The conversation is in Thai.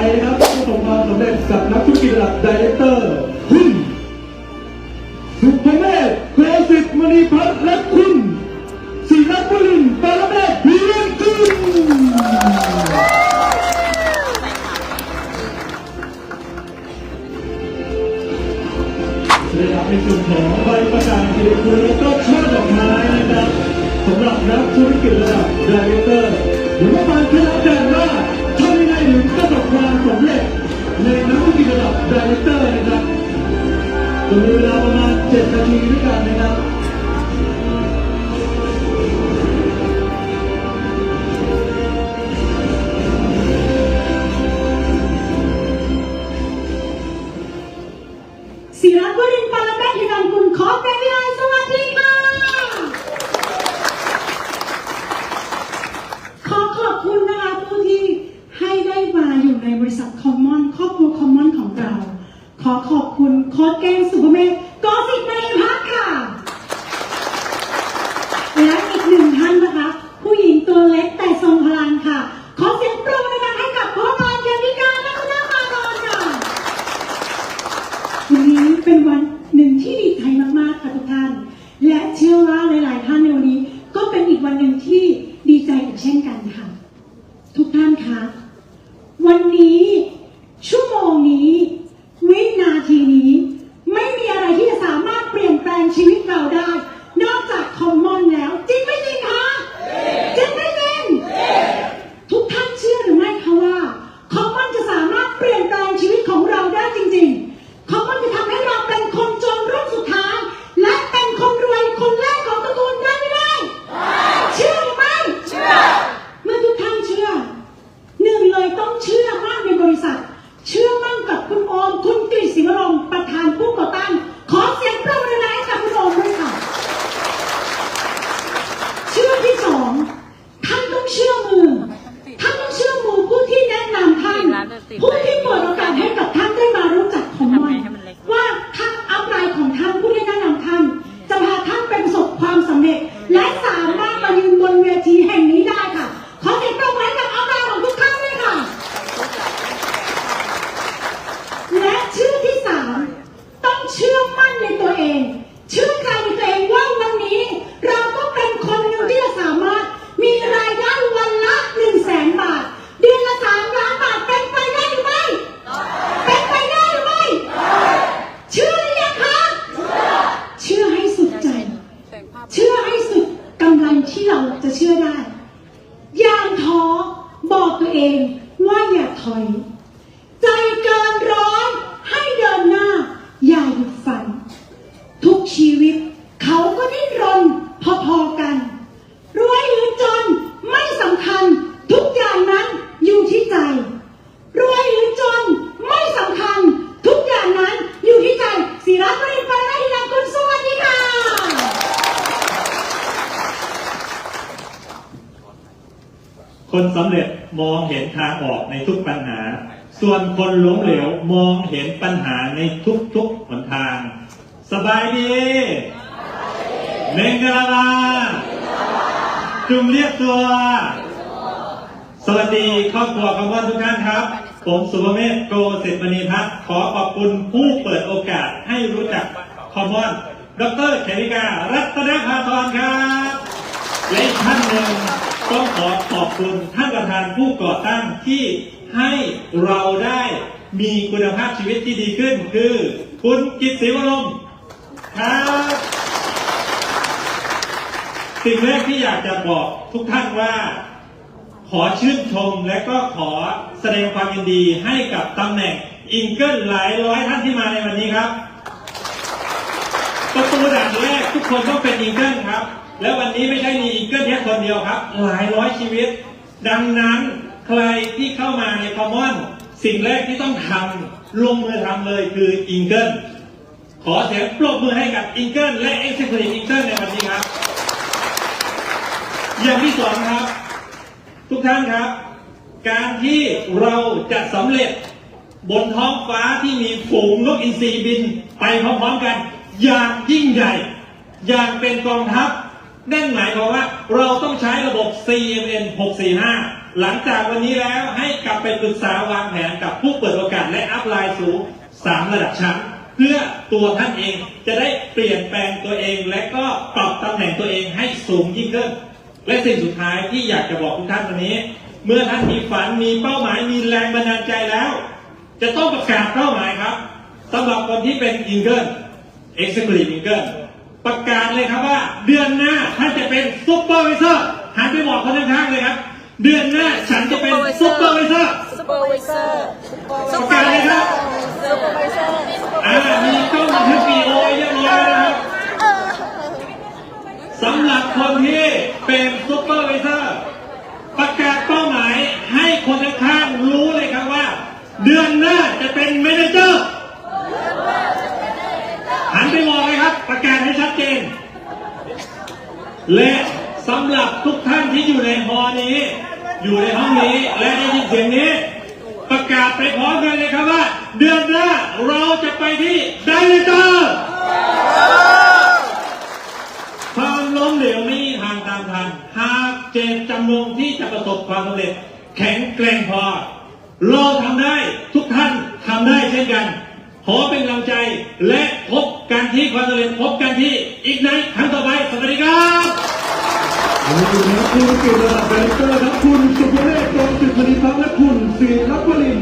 ไปนะครับประสบความสำเร็จกับนักธุรกิจระดับดีเรคเตอร์หุ้นสุภเมธโคสิตมณีพัฒน์และคุณศิรับุรินทร์ปรเมศพิเรกุลได้รับในส่วนของใบประกาศเกียรติคุณและก็ช่อดอกไม้นะครับสำหรับนักธุรกิจระดับดีเรคเตอร์หรือว่าการคณะแต่ว่าทำยังไงถึง ประสบความสำเร็จในนักธุร ขอขอบคุณโค้ดเกมสุภเมธกสิทธิ์มณีพัฒน์ค่ะ และอีกหนึ่งท่านนะคะ ผู้หญิงตัวเล็กแต่ทรงพลังค่ะ ขอเสียงปรบมือดังๆให้กับพ่อมอนเจมิกาและคุณน้าปานอนค่ะ วันนี้เป็นวันหนึ่งที่ดีใจมากๆค่ะทุกท่าน และเชื่อว่าหลายๆท่านในวันนี้ ก็เป็นอีกวันหนึ่งที่ดีใจอีกเช่นกันค่ะ ทุกท่านคะ วันนี้ ชั่วโมงนี้ วินาทีนี้ ไม่มีอะไรที่จะสามารถเปลี่ยนแปลงชีวิตเราได้ นอกจากคอมมอนแล้ว จริงไม่จริงคะจริงไม่จริง ทุกท่านเชื่อหรือไม่คะว่าคอมมอนจะสามารถเปลี่ยนแปลงชีวิตของเราได้จริงๆคอมมอนจะทำให้เราเป็นคนจนรุ่นสุดท้าย และเป็นคนรวยคนแรกของตระกูลได้ไม่ได้ เชื่อหรือไม่ เชื่อ เมื่อทุกท่านเชื่อ หนึ่งเลยต้องเชื่อมั่นในบริษัท เชื่อมั่นกับคุณโอม คุณกฤษศิวรงค์ประธานผู้ก่อตั้ง ขอเสียงปรบมือให้กับคุณโอมด้วยค่ะ เชื่อที่สองท่านต้องเชื่อมือ ท่านต้องเชื่อมือผู้ที่แนะนำ ท่านผู้ที่เปิดโอกาสให้กับท่านได้มารู้จักของมันว่าท่านอัพไลน์ของท่านผู้ที่แนะนำท่าน จะพาท่านไปประสบความสำเร็จ และสามารถมายืนบนเวทีแห่งนี้ได้ค่ะ ขอเสียงปรบมือให้กับอัพไลน์ของทุกท่านด้วยค่ะ และชื่อที่สามต้องเชื่อมั่นในตัวเอง เชื่อใจในตัวเองว่าวันนี้ เราก็เป็นคนหนึ่งที่จะสามารถมีรายได้วันละหนึ่งแสนบาท เดือนละสามล้านบาทเป็นไปได้หรือไม่เป็นไปได้หรือไม่เชื่อหรือยังคะเชื่อให้สุดใจ เชื่อให้สุดกำลัง ที่เราจะเชื่อได้อย่าท้อบอกตัวเองว่าอย่าถอย ใจเกินร้อยให้เดินหน้า อย่าหยุดฝัน ทุกชีวิต เขาก็ดิ้นรนพอๆกัน รวยหรือจนไม่สำคัญ ทุกอย่างนั้นอยู่ที่ใจ รวยหรือจนไม่สำคัญ ทุกอย่างนั้นอยู่ที่ใจศิรัตน์ปริปรายนันคุณสวัสดีค่ะ คนสำเร็จมองเห็นทางออกในทุกปัญหา ส่วนคนหล้มเหลวมองเห็นปัญหาในทุกๆหนทาง สบายดีเมงกะลาลาจุมเรียกตัว สวัสดีครอบครัวคำว่าทุกท่านครับ ผมสุภเมธโกสิทธิ์มณีพัฒน์ขอขอบคุณผู้เปิดโอกาสให้รู้จักคอมมอนดรเขมิการัตนภาธรครับ และท่านหนึ่ง ต้องขอขอบคุณท่านประธานผู้ก่อตั้งที่ให้เราได้มีคุณภาพชีวิตที่ดีขึ้น คือคุณกิตติวรงค์ครับสิ่งแรกที่อยากจะบอกทุกท่านว่า ขอชื่นชมและก็ขอแสดงความยินดีให้กับตำแหน่งอิงเกิลหลายร้อยท่านที่มาในวันนี้ครับประตูด่านแรกทุกคนต้องเป็นอิงเกิลครับ แล้ววันนี้ไม่ใช่มีอิงเกิลแค่คนเดียวครับ หลายร้อยชีวิต ดังนั้นใครที่เข้ามาในคอมมอน สิ่งแรกที่ต้องทำลงมือทำเลยคืออิงเกิลขอเสียงปรบมือให้กับอิงเกิลและเอ็กซ์เพรสอิงเกิลในวันนี้ครับ อย่างที่สองครับ ทุกท่านครับ การที่เราจะสำเร็จบนท้องฟ้าที่มีฝูงนกอินทรีบินไปพร้อมๆกัน อย่างยิ่งใหญ่ อย่างเป็นกองทัพ นั่นหมายความว่าเราต้องใช้ระบบ CMN 645 หลังจากวันนี้แล้วให้กลับไปปรึกษาวางแผนกับผู้เปิดโอกาสและอัพไลน์สูงสามระดับชั้น เพื่อตัวท่านเองจะได้เปลี่ยนแปลงตัวเอง และก็ปรับตำแหน่งตัวเองให้สูงยิ่งขึ้น และสิ่งสุดท้ายที่อยากจะบอกทุกท่านวันนี้ เมื่อท่านมีฝันมีเป้าหมายมีแรงบันดาลใจแล้ว จะต้องประกาศเป้าหมายครับสำหรับคนที่เป็นอินเกิลเอ็กซ์คลูอินเกิล ประกาศเลยครับว่า เดือนหน้าท่านจะเป็นซุปเปอร์วิเซอร์หันไปบอกคนข้างๆเลยครับ เดือนหน้าฉันจะเป็นซุปเปอร์วิเซอร์ Supervisor. ประกาศเลยครับ Supervisor. อ่ามีกล้องบันทึกวีดีโอไว้เรียบร้อยแล้วนะครับสำหรับคนที่เป็นซุปเปอร์วิเซอร์ ประกาศเป้าหมายให้คนข้างๆรู้เลยครับว่า เดือนหน้าจะเป็นเมเนเจอร์ หันไปมองเลยครับ ประกาศให้ชัดเจน และสำหรับ ที่อยู่ในฮอนี้ อยู่ในห้องนี้ และได้ยินเสียงนี้ ประกาศไปพร้อมกันเลยครับว่า เดือนหน้าเราจะไปที่ไดเรคเตอร์ความล้มเหลวไม่มีทางตามทันหากเจตจำนงที่จะประสบความสำเร็จ แข็งแกร่งพอเราทำได้ทุกท่านทำได้เช่นกัน ขอเป็นกำลังใจและพบกันที่ความสำเร็จพบกันที่อีกในครั้งต่อไปสวัสดีครับ คุณกียติระดับเบนเตอร์คุณสุภเดชกองจิตมณีพักและคุณศิลักวริน